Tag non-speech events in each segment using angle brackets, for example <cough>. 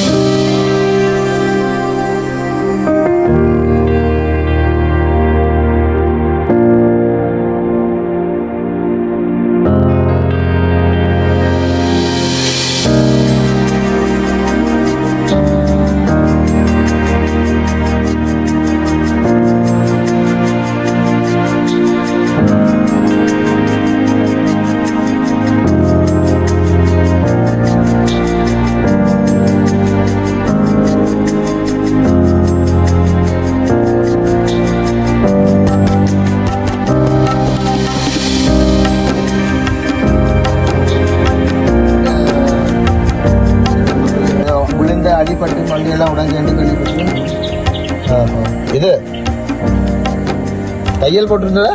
விழுந்த தையல் போட்டிருந்ததா?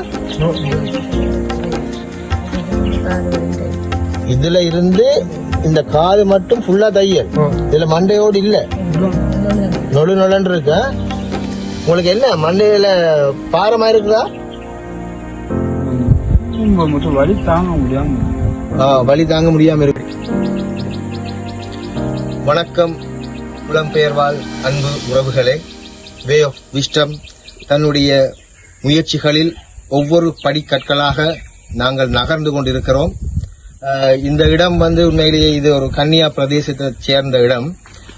இதுல இருந்து இந்த காது மட்டும் ஃபுல்லா தையல். இதுல மண்டையோடு இல்ல. நொழு நொலன்னு இருக்கு? உங்களுக்கு என்ன மண்டையில பாரமா இருக்குதா? வலி தாங்க முடியாம வலி தாங்க முடியாம இருக்கு. வணக்கம் புலம்பெயர்வாழ் அன்பு உறவுகளே. வே ஆஃப் விஸ்டம் தன்னுடைய முயற்சிகளில் ஒவ்வொரு படிக்கற்களாக நாங்கள் நகர்ந்து கொண்டிருக்கிறோம். இந்த இடம் வந்து உண்மையிலேயே இது ஒரு கன்னியா பிரதேசத்தை சேர்ந்த இடம்.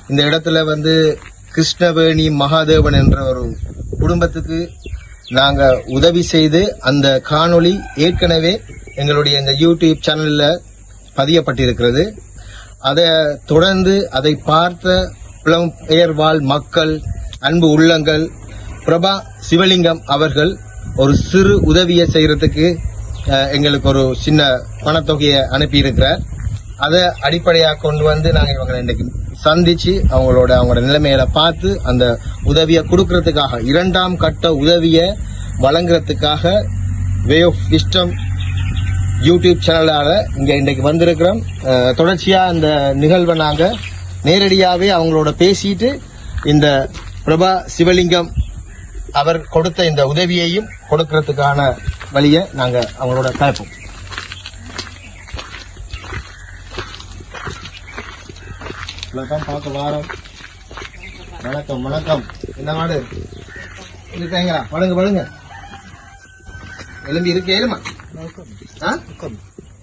இந்த இடத்துல வந்து கிருஷ்ணவேணி மகாதேவன் என்ற ஒரு குடும்பத்துக்கு நாங்கள் உதவி செய்து அந்த காணொளி ஏற்கனவே எங்களுடைய இந்த யூடியூப் சேனலில் பதியப்பட்டிருக்கிறது. அதை தொடர்ந்து அதை பார்த்த புலம்பெயர் வாழ் மக்கள் அன்பு உள்ளங்கள் பிரபா சிவலிங்கம் அவர்கள் ஒரு சிறு உதவியை செய்யறதுக்கு எங்களுக்கு ஒரு சின்ன பணத்தொகையை அனுப்பியிருக்கிறார். அதை அடிப்படையாக கொண்டு வந்து நாங்கள் இவங்களை இன்னைக்கு சந்திச்சு அவங்களோட அவங்களோட நிலைமைகளை பார்த்து அந்த உதவியை கொடுக்கறதுக்காக இரண்டாம் கட்ட உதவியை வழங்குறதுக்காக வே ஆஃப் சிஸ்டம் யூடியூப் சேனலால் இங்கே இன்றைக்கு வந்திருக்கிறோம். தொடர்ச்சியாக அந்த இந்த நிகழ்வை நாங்கள் நேரடியாகவே அவங்களோட பேசிட்டு இந்த பிரபா சிவலிங்கம் அவர் கொடுத்த இந்த உதவியையும் கொடுக்கறதுக்கான வழியை நாங்க அவங்களோட கலப்போம். வணக்கம் பார்க்க வாரம். வணக்கம் வணக்கம். என்ன மாடு? இருக்காங்களா? படுங்க படுங்க. எலும்பி இருக்கு ஏழுமா ஆ?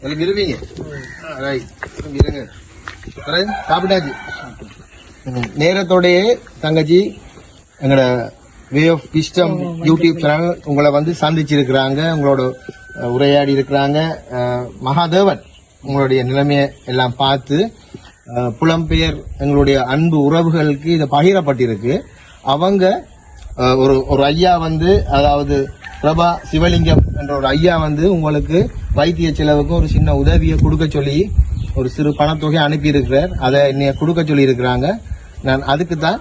எலும்பி இருப்பீங்க? ரைட் இருங்க. சாப்பிட்டாச்சு. ம், தங்கச்சி எங்களோட way of wisdom YouTube channel உங்களை வந்து சந்திச்சிருக்கிறாங்க உங்களோட அஹ், உரையாடி இருக்கிறாங்க மகாதேவன் உங்களுடைய நிலைமையை எல்லாம் பார்த்து புலம்பெயர் எங்களுடைய அன்பு உறவுகளுக்கு இது பகிரப்பட்டிருக்கு. அவங்க ஒரு ஒரு ஐயா வந்து அதாவது பிரபா சிவலிங்கம் என்ற ஒரு ஐயா வந்து உங்களுக்கு வைத்திய செலவுக்கு ஒரு சின்ன உதவியை கொடுக்க சொல்லி ஒரு சிறு பணத்தொகை அனுப்பி இருக்கிறார் அதை இன்னைய கொடுக்க சொல்லி இருக்கிறாங்க நான் அதுக்கு தான்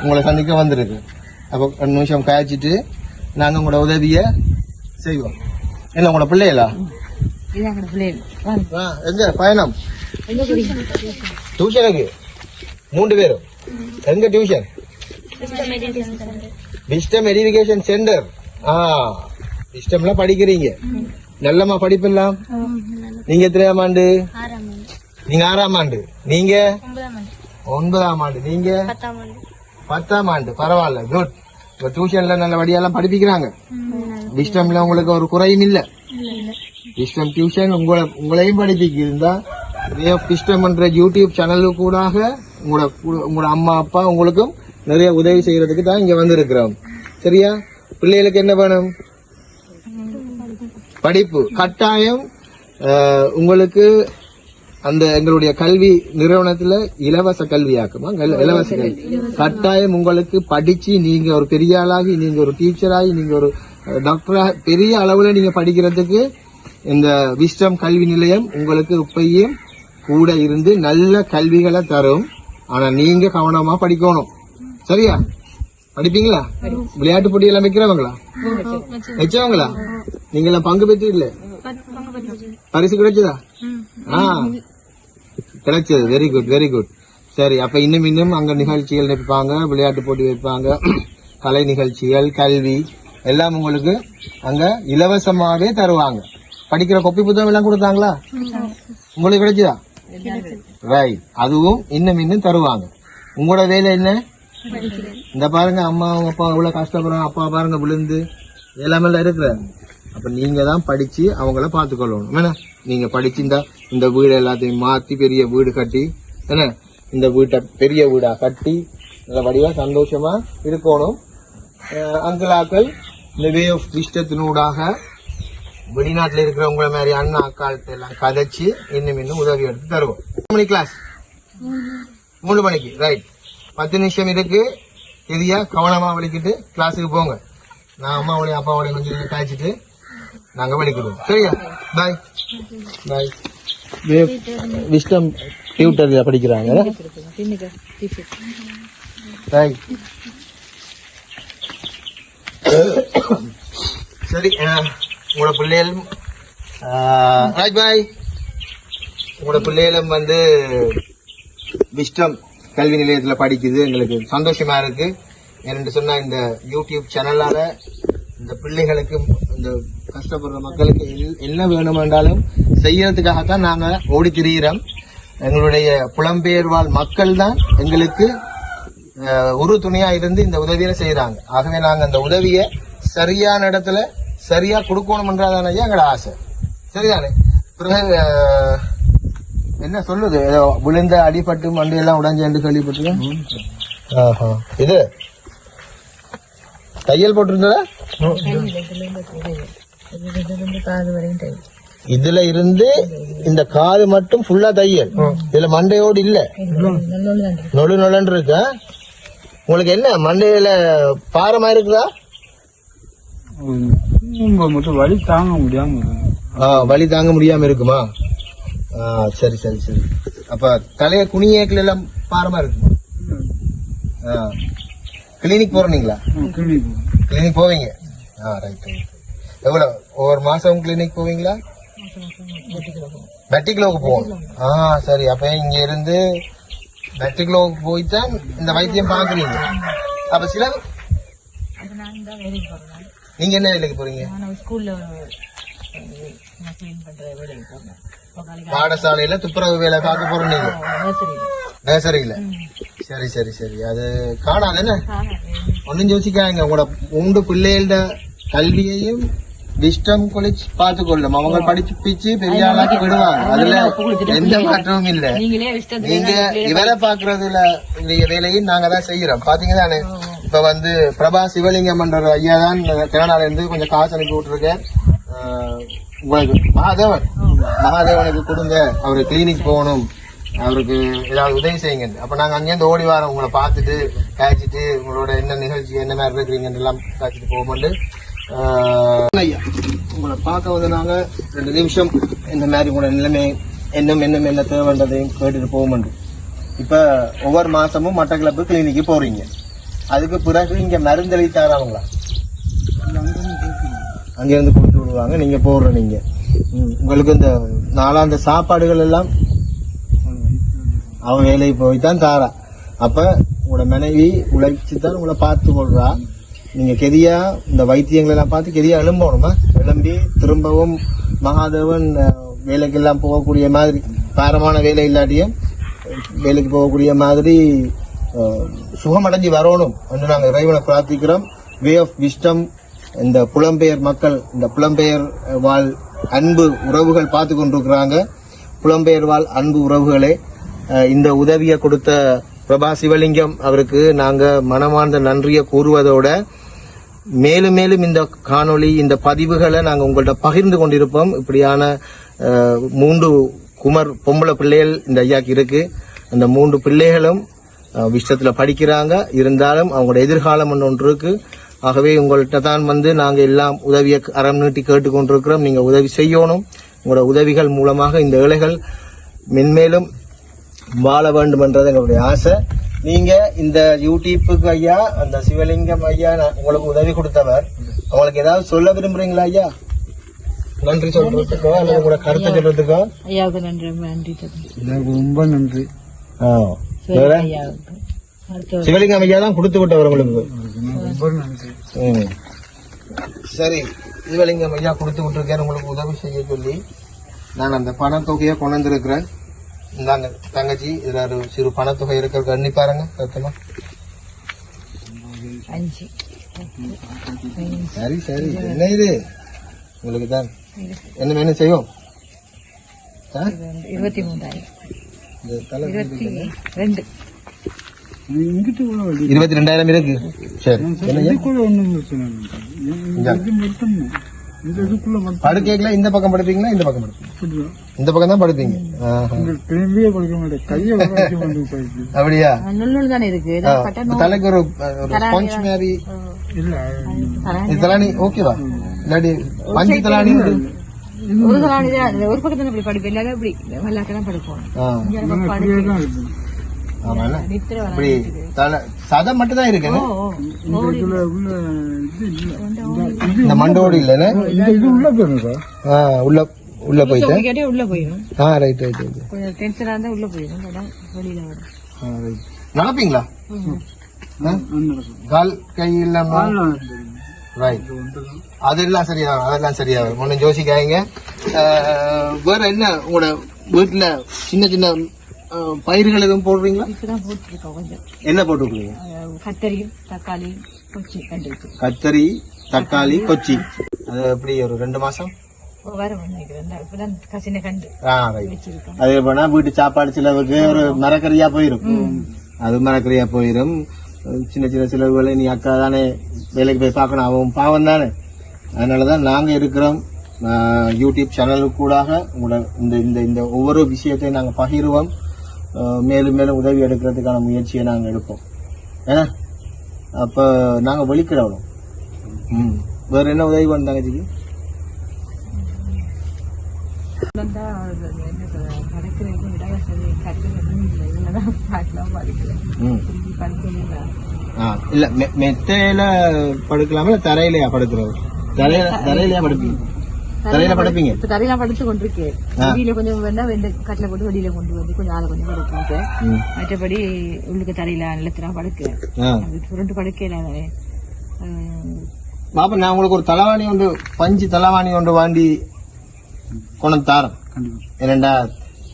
உங்களை சந்திக்க வந்திருக்கேன். அப்போ ரெண்டு நிமிஷம் காய்ச்சிட்டு நாங்கள் உங்களோட உதவியை செய்வோம். என்ன உங்களோட பிள்ளைகளா? எங்க பயணம்? டியூஷனுக்கு மூன்று பேரும் எங்க டியூஷன் விஸ்டம் எஜுகேஷன் சென்டர் ஆ விஸ்டம்ல படிக்கிறீங்க. நல்லமா படிப்பெல்லாம்? நீங்க எத்தனையாம் ஆண்டு? நீங்க ஆறாம் ஆண்டு. நீங்க? ஒன்பதாம் ஆண்டு. நீங்க? பத்தாம் ஆண்டு பரவாயில்ல குட் இப்ப டியூஷன்ல நல்லபடியெல்லாம் படிப்பிக்கிறாங்க. விஸ்டம்ல உங்களுக்கு ஒரு குறையும் இல்ல. விஸ்டம் டியூஷன் உங்களை உங்களையும் படிப்பிக்கிருந்தா வே ஆஃப் விஸ்டம் என்ற யூடியூப் சேனலு கூடாக உங்களோட உங்களோட அம்மா அப்பா உங்களுக்கும் நிறைய உதவி செய்யறதுக்கு தான் இங்க வந்திருக்கிறோம். சரியா? பிள்ளைகளுக்கு என்ன வேணும்? படிப்பு. கட்டாயம் உங்களுக்கு அந்த எங்களுடைய கல்வி நிறுவனத்துல இலவச கல்வியாக்குமா? கல்- இலவச கல்வி. கட்டாயம் உங்களுக்கு படிச்சு நீங்க ஒரு பெரிய ஆளாகி நீங்க ஒரு டீச்சராகி நீங்க ஒரு டாக்டரா பெரிய அளவுல நீங்க படிக்கிறதுக்கு இந்த விஸ்டம் கல்வி நிலையம் உங்களுக்கு இப்பயும் கூட இருந்து நல்ல கல்விகளை தரும். ஆனா நீங்க கவனமா படிக்கணும். சரியா? படிப்பீங்களா? விளையாட்டு போட்டி எல்லாம் வைக்கிறவங்களா வச்சவங்களா? நீங்க எல்லாம் பங்கு பெற்று இல்ல பரிசு கிடைச்சதா? ஆ. கிடைச்சது வெரி குட் வெரி குட் சரி அப்ப இன்னும் இன்னும் அங்க நிகழ்ச்சிகள் வைப்பாங்க விளையாட்டு போட்டி வைப்பாங்க <clears throat> கலை நிகழ்ச்சிகள் கல்வி எல்லாம் உங்களுக்கு அங்க இலவசமாகவே தருவாங்க. படிக்கிற கொப்பி புத்தகம் எல்லாம் கொடுத்தாங்களா? உங்களுக்கு கிடைச்சதா ரைட் அதுவும் இன்னும் இன்னும் தருவாங்க. உங்களோட வேலை என்ன? இந்த பாருங்க அம்மா அப்பா இவ்வளவு கஷ்டப்படுறாங்க அப்பா பாருங்க விழுந்து. எல்லாமே இருக்கிறாங்க அப்போ நீங்கள் தான் படித்து அவங்கள பார்த்துக்கொள்ளணும். என்ன? நீங்கள் படித்து இந்த இந்த வீடு எல்லாத்தையும் மாற்றி பெரிய வீடு கட்டி என்ன? இந்த வீட்டை பெரிய வீடாக கட்டி நல்ல வடிவாக சந்தோஷமாக இருக்கணும். அங்கிளாக்கள் இந்த வே ஆஃப் விஷ்டத்தினூடாக வெளிநாட்டில் இருக்கிறவங்கள மாதிரி அண்ணா அக்காலத்தை எல்லாம் கதைச்சு இன்னும் இன்னும் உதவி எடுத்து தருவோம். மூணு மணி கிளாஸ் மூணு மணிக்கு ரைட் பத்து நிமிஷம் இருக்கு. எதியா கவனமாக வலிக்கிட்டு கிளாஸுக்கு போங்க. நான் அம்மாவோடையும் அப்பாவோடைய கொஞ்சம் கழிச்சிட்டு காய்ச்சிட்டு நாங்க வலிக்கிடுவோம் சரியா? பாய் பாய் விஸ்டம் டியூட்டர்ல படிக்கிறாங்க. பாய் சரி உங்களோட பிள்ளைகளும் ராஜ் பாய் உங்களோட பிள்ளைகளும் வந்து விஸ்டம் கல்வி நிலையத்துல படிக்குது. எங்களுக்கு சந்தோஷமா இருக்கு. ஏன்னு சொன்னா இந்த யூடியூப் சேனலால இந்த பிள்ளைகளுக்கு இந்த கஷ்டப்படுற மக்களுக்கு என்ன வேணுமென்றாலும் செய்யறதுக்காகத்தான் நாங்க ஓடி திரியிறோம் எங்களுடைய புலம்பெயர் வாழ் மக்கள் தான் எங்களுக்கு துணையா இருந்து இந்த உதவியை செய்யறாங்க ஆகவே நாங்க அந்த உதவியை சரியான இடத்துல சரியா கொடுக்கணும்ன்றதான எங்களோட ஆசை. சரிதானே? பிறகு என்ன சொல்லுது? ஏதோ விழுந்த அடிபட்டு மண்டையெல்லாம் எல்லாம் உடஞ்சு என்று கேள்விப்பட்டிருக்கேன். இது? தையல் போட்டிருந்ததா? இதுல இருந்து இந்த காது மட்டும் ஃபுல்லா தையல். இதுல மண்டையோடு இல்ல. நொழு நொழன்னு இருக்கா? உங்களுக்கு என்ன மண்டையில பாரமா இருக்குதா? மட்டும் வலி தாங்க முடியாம இருக்கு. ஆ, வலி தாங்க முடியாம இருக்குமா? ஆ, சரி சரி சரி. அப்ப தலைய குனியேக்கல எல்லாம் பாரமா இருக்குமா? கிளினிக் போறீங்களா. கிளினிக் போவீங்க. ஆ ரைட் ரைட் எவ்வளவு? ஒவ்வொரு மாசம் கிளினிக் போவீங்களா? மெட்ரிகுலோவுக்கு போகணும் ஆ சரி. அப்ப இங்க இருந்து மெட்ரிகுலோவுக்கு போய் தான் இந்த வைத்தியம் பாக்குறீங்க அப்ப சில அது நான் தான் வேலைக்கு போகிறேன் நீங்க என்ன வேலைக்கு காலைக்கு பாடசாலையில துப்புரவு வேலை பார்க்க போறோம் நீங்க. நர்சரியில் சரி சரி சரி. அது காணாது என்ன? ஒன்னும் யோசிக்காங்க உங்களோட உண்டு பிள்ளைகளோட கல்வியையும் டிஸ்டம் காலேஜ் பார்த்து கொள்ளும் அவங்க படிச்சு பிச்சு பெரிய ஆளாக்கி விடுவாங்க. அதுல எந்த மாற்றமும் இல்ல. நீங்க இவரை பாக்குறதுல வேலையும் நாங்க தான் செய்யறோம். பாத்தீங்க தானே இப்ப வந்து பிரபா சிவலிங்கம் என்ற ஐயா தான் கனடால இருந்து கொஞ்சம் காசு அனுப்பி விட்டுருக்கேன் உங்களுக்கு மகாதேவன். மகாதேவனுக்கு கொடுங்க. அவரு கிளினிக் போகணும். அவருக்கு ஏதாவது உதவி செய்யுங்க. அப்ப நாங்க அங்கேருந்து ஓடி வரோம். உங்களை பார்த்துட்டு காய்ச்சிட்டு உங்களோட என்ன நிகழ்ச்சி என்ன மாதிரி இருக்கிறீங்கன்னு எல்லாம் காய்ச்சிட்டு போகும்போது. ஐயா உங்களை பார்க்க வந்து நாங்கள் ரெண்டு நிமிஷம் இந்த மாதிரி உங்களோட நிலைமை என்னம் என்னம் என்ன தேவைன்றதையும் கேட்டுட்டு போகும்போது இப்போ ஒவ்வொரு மாதமும் மட்டக்கிழப்பு கிளினிக்கு போகிறீங்க அதுக்கு பிறகு இங்கே மருந்தளி தராங்களா அங்கேருந்து கொடுத்து விடுவாங்க நீங்கள் போடுற நீங்கள் உங்களுக்கு இந்த நாளாந்த சாப்பாடுகள் எல்லாம் அவன் வேலைக்கு போய் தான் தாரா. அப்போ உங்களோட மனைவி உழைச்சி தான் உங்களை பார்த்து கொள்றா. நீங்க கெதியா இந்த வைத்தியங்களை எல்லாம் பார்த்து கெதியா எழும்பணுமா? எழும்பி திரும்பவும் மகாதேவன் வேலைக்கெல்லாம் போகக்கூடிய மாதிரி பாரமான வேலை இல்லாட்டியும் வேலைக்கு போகக்கூடிய மாதிரி சுகமடைஞ்சு வரணும் என்று நாங்கள் இறைவனை பிரார்த்திக்கிறோம். வே ஆஃப் விஸ்டம் இந்த புலம்பெயர் மக்கள் இந்த புலம்பெயர் வாழ் அன்பு உறவுகள் பார்த்து கொண்டிருக்கிறாங்க. புலம்பெயர் வாழ் அன்பு உறவுகளே இந்த உதவியை கொடுத்த பிரபா சிவலிங்கம் அவருக்கு நாங்கள் மனமார்ந்த நன்றியை கூறுவதோட மேலும் மேலும் இந்த காணொளி இந்த பதிவுகளை நாங்கள் உங்கள்கிட்ட பகிர்ந்து கொண்டிருப்போம். இப்படியான மூன்று குமர் பொம்பளை பிள்ளைகள் இந்த ஐயாக்கு இருக்கு. அந்த மூன்று பிள்ளைகளும் விஷயத்தில் படிக்கிறாங்க. இருந்தாலும் அவங்களோட எதிர்காலம் ஒன்று ஒன்று இருக்கு. ஆகவே உங்கள்கிட்ட தான் வந்து நாங்கள் எல்லாம் உதவியை அறம் நீட்டி கேட்டுக்கொண்டிருக்கிறோம். நீங்கள் உதவி செய்யணும். உங்களோட உதவிகள் மூலமாக இந்த ஏழைகள் மென்மேலும் வாழ வேண்டும் என்றது எங்களுடைய ஆசை. நீங்க இந்த யூடியூப்புக்கு ஐயா அந்த சிவலிங்கம் ஐயா நான் உங்களுக்கு உதவி கொடுத்தவர். உங்களுக்கு ஏதாவது சொல்ல விரும்புறீங்களா ஐயா? நன்றி சொல்றதுக்கோ அல்லது உங்களோட கருத்தை சொல்றதுக்கோ? ஐயாவுக்கு நன்றி நன்றி ரொம்ப நன்றி. சிவலிங்கம் ஐயா தான் கொடுத்து விட்டவர் உங்களுக்கு. ரொம்ப நன்றி. ம். சரி சிவலிங்கம் ஐயா கொடுத்து விட்டுருக்கேன் உங்களுக்கு உதவி செய்ய சொல்லி. நான் அந்த பணத்தொகையை கொண்டு வந்திருக்கிறேன். இந்தாங்க தங்கச்சி இதுல ஒரு சிறு பணத்தொகை இருக்கிறது எண்ணி பாருங்க சத்தமா. சரி சரி. என்ன இது? உங்களுக்கு தான். என்ன வேணும் செய்வோம்? இருபத்தி மூன்றாயிரம். இருபத்தி ரெண்டாயிரம் இருக்கு. சரி. படுக்கைக்குள்ள இந்த பக்கம் படுப்பீங்களா? இந்த பக்கம் படுப்பீங்க. இந்த பக்கம் தான் படுப்பீங்க. திரும்பியே கொடுக்க மாட்டேன். கையை அப்படியா? தலைக்கு ஒரு ஸ்பாஞ்ச் மாதிரி. தலானி ஓகேவா? இல்லாட்டி பஞ்சு தலானி ஒரு பக்கத்துல இப்படி எல்லாரும் இப்படி மல்லாக்கெல்லாம் படுப்போம். இப்படி தலை மட்டும் தான் இருக்கு. இந்த இதுல உள்ள இது இல்ல. இந்த- இந்த மண்டோடு இல்லைன்னு உள்ள ஆ, உள்ள உள்ள போயிட்டு. உள்ள போயிடும் ஆ ரைட் ரைட் ரைட் கொஞ்சம் டென்ஷனா இருந்தா உள்ள போயிடும் அதான் வெளியில வரும். நடப்பீங்களா? கால் கை இல்லாம ரைட் அதெல்லாம் சரியா அதெல்லாம் சரியா ஒன்றும் யோசிக்காதீங்க. வேற என்ன உங்களோட வீட்டுல சின்ன சின்ன பயிர்கள் எதுவும் போடுறீங்களா? என்ன போட்டுருக்கீங்க அஹ் கத்தரியும் தக்காளி கொச்சி கத்தரி தக்காளி கொச்சி. அது எப்படி ஒரு ரெண்டு மாசம்? அதே போனா வீட்டு சாப்பாடு செலவுக்கு ஒரு மரக்கறியா போயிரும். அது மரக்கறியா போயிரும். சின்ன சின்ன செலவுகளை நீ அக்கா தானே வேலைக்கு போய் பார்க்கணும். அவன் பாவம் தானே. அதனாலதான் நாங்க இருக்கிறோம். ஆஹ் யூடியூப் சேனலுக்கு கூடாக உங்களோட இந்த இந்த இந்த ஒவ்வொரு விஷயத்தையும் நாங்க பகிர்வோம். மேலும் மேலும் உதவி எடுக்கிறதுக்கான முயற்சியை நாங்க எடுப்போம். ஏன்னா அப்ப நாங்க வெளிக்கிடணும் ம். வேற என்ன உதவி பண்ணாங்க கட்டுறது இல்லை. மெத்தையில படுக்கலாமா தரையிலயா படுக்கிறது தரையில. தரையிலயா படுப்பீங்க? தரையில படுப்பீங்க? இப்ப தரையில படுத்து கொண்டிருக்கேன் வெளியில கொஞ்சம் வேணா இந்த கட்டில போட்டு வெளியில கொண்டு வந்து கொஞ்சம் ஆளை கொஞ்சம் ம். மற்றபடி உள்ளுக்கு தரையில நிலத்துல படுக்க. சுருண்டு படுக்கையில பாப்பா நான் உங்களுக்கு ஒரு தலவாணி ஒன்று பஞ்சு தலவாணி ஒன்று வாண்டி கொண்டு வந்து தாரேன். கண்டிப்பா. ஏனண்டா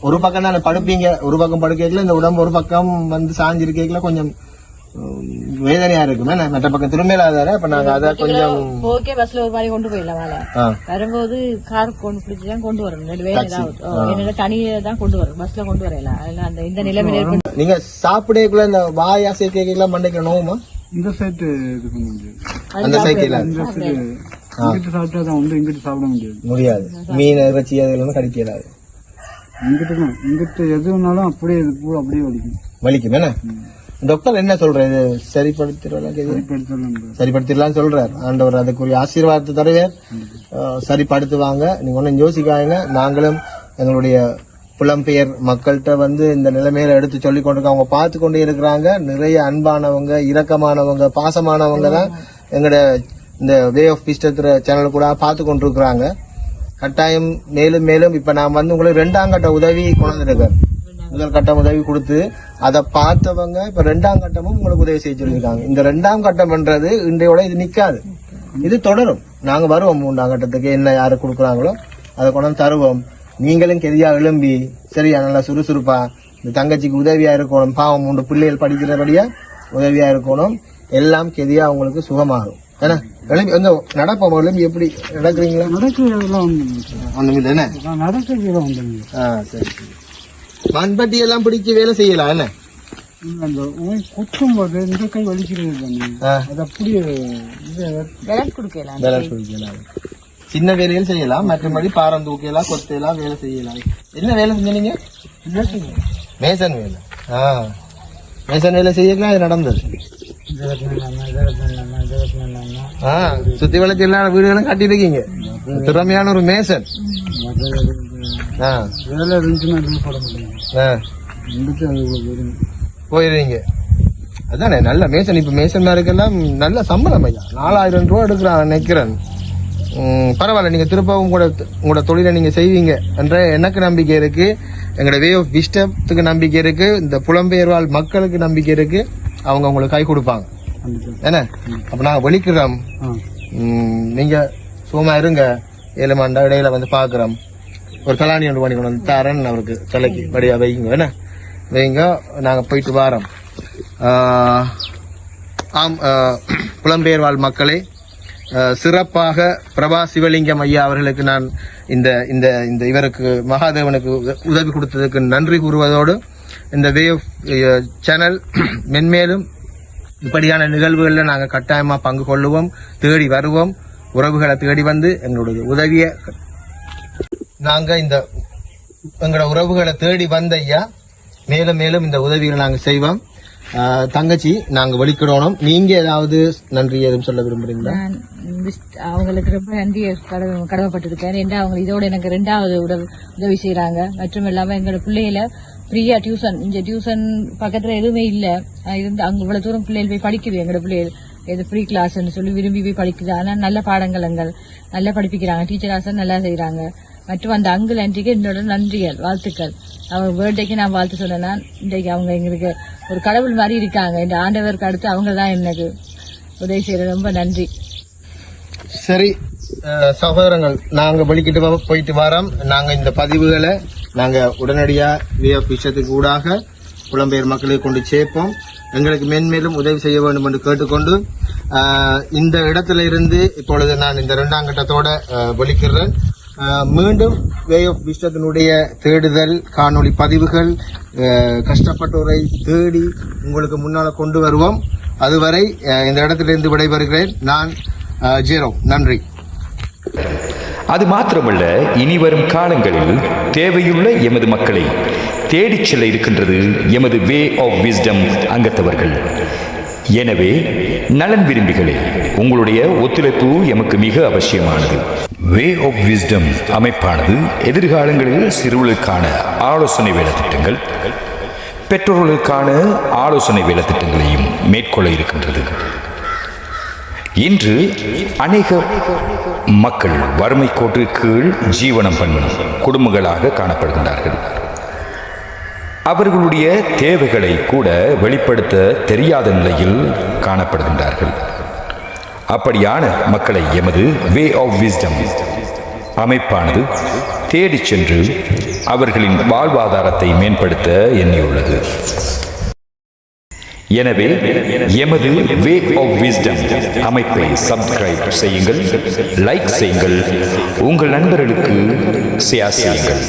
ஒரு பக்கம் தானே படுப்பீங்க ஒரு பக்கம் படுக்கைக்குள்ள இந்த உடம்பு ஒரு பக்கம் வந்து சாஞ்சிருக்கேக்குள்ள கொஞ்சம் வேதனையா இருக்குமே நான் மற்ற பக்கம் திரும்பலாதார அப்ப நாங்க அதை கொஞ்சம் ஓகே பஸ்ல ஒரு மாதிரி கொண்டு போயிடலாம் வேலை வரும்போது கார் கொண்டு பிடிச்சுதான் கொண்டு வரணும். ரெண்டு பேரும் ஏதாவது. என்னோட தனியை தான் கொண்டு வரணும். பஸ்ல கொண்டு வரல அந்த இந்த நிலைமையில இருக்கு நீங்க சாப்பிடக்குள்ள இந்த வாய் அசை கேட்கல மண்டைக்கு நோவுமா? இந்த சைட்டு முடியாது. அந்த சைக்கிள் இந்த சைடு இங்கிட்டு சாப்பிட்டா தான் வந்து இங்கிட்டு சாப்பிட முடியாது. முடியாது. மீன் இறைச்சி அதெல்லாம் கடிக்கலாது இங்கிட்டு தான். இங்கிட்டு எது வேணாலும் அப்படியே இது பூரா அப்படியே வலிக்கும். வலிக்கும் என்ன? டாக்டர் என்ன சொல்ற இது சரிப்படுத்திடலாம் சரிப்படுத்திடலாம் சொல்றார். ஆண்டவர் அதுக்குரிய ஆசீர்வாதத்தை தருவார். சரிப்படுத்துவாங்க. நீங்க ஒன்றும் யோசிக்காதீங்க. நாங்களும் எங்களுடைய புலம்பெயர் மக்கள்கிட்ட வந்து இந்த நிலைமையில எடுத்து சொல்லி கொண்டு அவங்க பார்த்து கொண்டே இருக்கிறாங்க. நிறைய அன்பானவங்க இரக்கமானவங்க பாசமானவங்க தான் எங்களோட இந்த வே ஆஃப் பிஸ்டத்துற சேனல் கூட பார்த்து கொண்டிருக்கிறாங்க. கட்டாயம் மேலும் மேலும் இப்ப நான் வந்து உங்களுக்கு ரெண்டாம் கட்ட உதவி கொண்டு வந்திருக்கேன் முதல் கட்டம் உதவி கொடுத்து அதை பார்த்தவங்க இப்ப ரெண்டாம் கட்டமும் உங்களுக்கு உதவி செய்ய சொல்லியிருக்காங்க. இந்த ரெண்டாம் கட்டம்ன்றது இன்றையோட இது நிக்காது இது தொடரும். நாங்க வருவோம் மூன்றாம் கட்டத்துக்கு என்ன யாரு கொடுக்குறாங்களோ அதை கொண்டு வந்து தருவோம். நீங்களும் கெதியா எழும்பி சரியா நல்லா சுறுசுறுப்பா இந்த தங்கச்சிக்கு உதவியா இருக்கணும். பாவம் மூன்று பிள்ளைகள் படிக்கிறபடியா உதவியா இருக்கணும். எல்லாம் கெதியா உங்களுக்கு சுகமாகும். ஏன்னா எழும்பி எங்க நடப்போம்? எழும்பி எப்படி நடக்கிறீங்களா? நடக்கிறதெல்லாம் ஒன்றும் இல்லை என்ன? ஒன்றும் ஆ சரி. மண்பட்டி எல்லாம் பிடிச்சு வேலை செய்யலாம் என்ன? குத்தும் போது இந்த கை வலிக்கிறது. அது அப்படியே சின்ன வேலைகள் செய்யலாம் மற்றபடி பாரம் தூக்கலாம் கொத்தலாம் வேலை செய்யலாம் என்ன வேலை செஞ்சீங்க மேசன் வேலை. ஆ. மேசன் வேலை செய்யலாம் அது நடந்தது. சுத்தி வளைச்சு எல்லா வீடுகளும் கட்டியிருக்கீங்க திறமையான ஒரு மேசன் வேலை இருந்துச்சுன்னா எதுவும் போட முடியும்? போயிருவீங்க அதானே நல்ல மேசன் இப்ப மேசன்மாருக்கெல்லாம் நல்ல சம்பளம் ஐயா. நாலாயிரம் ரூபா எடுக்கிறான் நினைக்கிறேன் பரவாயில்ல நீங்க திருப்பவும் உங்களோட உங்களோட தொழிலை நீங்க செய்வீங்க என்ற எனக்கு நம்பிக்கை இருக்கு. எங்களோட வே ஆஃப் விஸ்டத்துக்கு நம்பிக்கை இருக்கு. இந்த புலம்பெயர் வாழ் மக்களுக்கு நம்பிக்கை இருக்கு. அவங்க உங்களுக்கு கை கொடுப்பாங்க. என்ன அப்ப நாங்க வெளிக்கிறோம் ஆ. உம், நீங்க சும்மா இருங்க. ஏழு மண்டா இடையில வந்து பாக்குறோம் ஒரு கலாணி ஒன்று பண்ணி கொண்டு வந்து தரேன் அவருக்கு தலைக்கு படியா வைங்க என்ன? வைங்க நாங்கள் போயிட்டு வாரோம். ஆம் புலம்பெயர் வாழ் மக்களே சிறப்பாக பிரபா சிவலிங்கம் ஐயா அவர்களுக்கு நான் இந்த இந்த இந்த இவருக்கு மகாதேவனுக்கு உத- உதவி கொடுத்ததுக்கு நன்றி கூறுவதோடு இந்த வே ஆஃப் சேனல் மென்மேலும் இப்படியான நிகழ்வுகளில் நாங்கள் கட்டாயமாக பங்கு கொள்ளுவோம் தேடி வருவோம் உறவுகளை தேடி வந்து எங்களுடைய உதவியை நாங்கள் இந்த எங்களோட உறவுகளை தேடி வந்த ஐயா. மேலும் மேலும் இந்த உதவிகளை நாங்கள் செய்வோம். தங்கச்சி நாங்கள் வெளிக்கிடணும் நீங்க ஏதாவது நன்றி எதுவும் சொல்ல விரும்புறீங்களா? அவங்களுக்கு ரொம்ப நன்றி கடமைப்பட்டிருக்கேன். ஏன்னா அவங்க இதோட எனக்கு ரெண்டாவது உதவி உதவி செய்யறாங்க மற்றும் இல்லாமல் எங்களோட பிள்ளைகளை ஃப்ரீயா டியூஷன் இந்த டியூஷன் பக்கத்துல எதுவுமே இல்லை. இருந்து அங்க இவ்வளவு தூரம் பிள்ளைகள் போய் படிக்குது. எங்களோட பிள்ளைகள் இது ஃப்ரீ கிளாஸ்ன்னு சொல்லி விரும்பி போய் படிக்குது. ஆனால் நல்ல பாடங்கள் எங்கள் நல்லா படிப்பிக்கிறாங்க. டீச்சர் ஆசன் நல்லா செய்கிறாங்க மற்றும் அந்த அங்கிள் ஆண்டிக்கு என்னோட நன்றிகள் வாழ்த்துக்கள். அவங்க பர்த்டேக்கு நான் வாழ்த்து சொன்னேன்னா இன்றைக்கு அவங்க எங்களுக்கு ஒரு கடவுள் மாதிரி இருக்காங்க. இந்த ஆண்டவருக்கு அடுத்து அவங்க தான் எனக்கு உதவி செய்யறது ரொம்ப நன்றி. சரி சகோதரங்கள் நாங்கள் வெளிக்கிட்டு போயிட்டு வரோம். நாங்கள் இந்த பதிவுகளை நாங்கள் உடனடியாக விஎஃப் விஷயத்துக்கு ஊடாக புலம்பெயர் மக்களுக்கு கொண்டு சேர்ப்போம். எங்களுக்கு மென்மேலும் உதவி செய்ய வேண்டும் என்று கேட்டுக்கொண்டு இந்த இடத்துல இருந்து இப்பொழுது நான் இந்த இரண்டாம் கட்டத்தோட வெளிக்கிறேன் மீண்டும் வே ஆஃப் விஷயத்தினுடைய தேடுதல் காணொளி பதிவுகள் கஷ்டப்பட்டோரை தேடி உங்களுக்கு முன்னால் கொண்டு வருவோம். அதுவரை இந்த இடத்திலிருந்து விடைபெறுகிறேன். நான் ஜீரோ. நன்றி. அது மாத்திரமல்ல இனி வரும் காலங்களில் தேவையுள்ள எமது மக்களை தேடிச் செல்ல இருக்கின்றது எமது வே ஆஃப் விஸ்டம் அங்கத்தவர்கள். எனவே நலன் விரும்பிகளே உங்களுடைய ஒத்துழைப்பு எமக்கு மிக அவசியமானது. வே ஆஃப் விஸ்டம் அமைப்பானது எதிர்காலங்களில் சிறுவர்களுக்கான ஆலோசனை வேலைத்திட்டங்கள் பெற்றோர்களுக்கான ஆலோசனை வேலைத்திட்டங்களையும் மேற்கொள்ள இருக்கின்றது. இன்று அநேக மக்கள் வறுமை கோட்டு கீழ் ஜீவனம் பண்ணும் குடும்பங்களாக காணப்படுகின்றார்கள். அவர்களுடைய தேவைகளை கூட வெளிப்படுத்த தெரியாத நிலையில் காணப்படுகின்றார்கள். அப்படியான மக்களை எமது வே ஆஃப் விஸ்டம் அமைப்பானது தேடிச் சென்று அவர்களின் வாழ்வாதாரத்தை மேம்படுத்த எண்ணியுள்ளது. எனவே எமது வே ஆஃப் விஸ்டம் அமைப்பை சப்ஸ்கிரைப் செய்யுங்கள் லைக் செய்யுங்கள் உங்கள் நண்பர்களுக்கு ஷேர் செய்யுங்கள்.